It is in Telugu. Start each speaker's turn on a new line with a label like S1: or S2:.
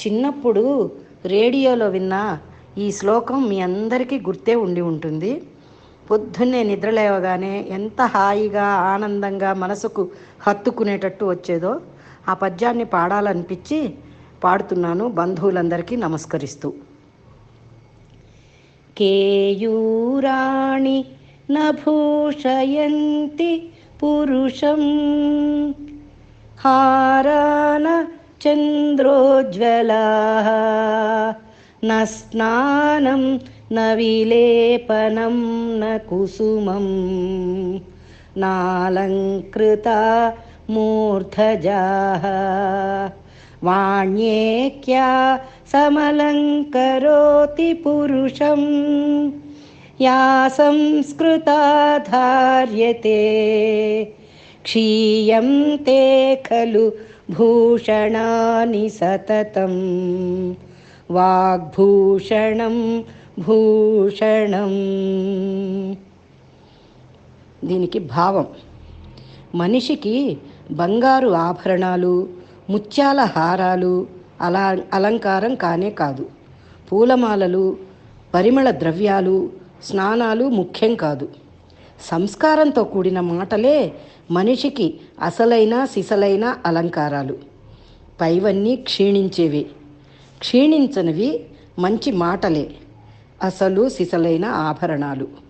S1: చిన్నప్పుడు రేడియోలో విన్న ఈ శ్లోకం మీ అందరికీ గుర్తే ఉండి ఉంటుంది. పొద్దున్నే నిద్రలేవగానే ఎంత హాయిగా ఆనందంగా మనసుకు హత్తుకునేటట్టు వచ్చేదో ఆ పద్యాన్ని పాడాలనిపించి పాడుతున్నాను బంధువులందరికీ నమస్కరిస్తూ. కేయూరాణి నభూషయంతి పురుషం హారాన चन्द्रोज्ज्वलाः। न स्नानं न विलेपनं न कुसुमं। नालङ्कृता मूर्धजाः। वाण्येक्या समलङ्करोति पुरुषं या संस्कृता धार्यते। క్షీయంతే ఖలు భూషణాని సతతం. వాగ్భూషణం భూషణం. దీనికి భావం. మనిషికి బంగారు ఆభరణాలు ముత్యాల హారాలు అలా అలంకారం కానే కాదు. పూలమాలలు పరిమళ ద్రవ్యాలు స్నానాలు ముఖ్యం కాదు. సంస్కారంతో కూడిన మాటలే మనిషికి అసలైన సిసలైన అలంకారాలు. పైవన్నీ క్షీణించేవి. క్షీణించనివి మంచి మాటలే. అసలు సిసలైన ఆభరణాలు.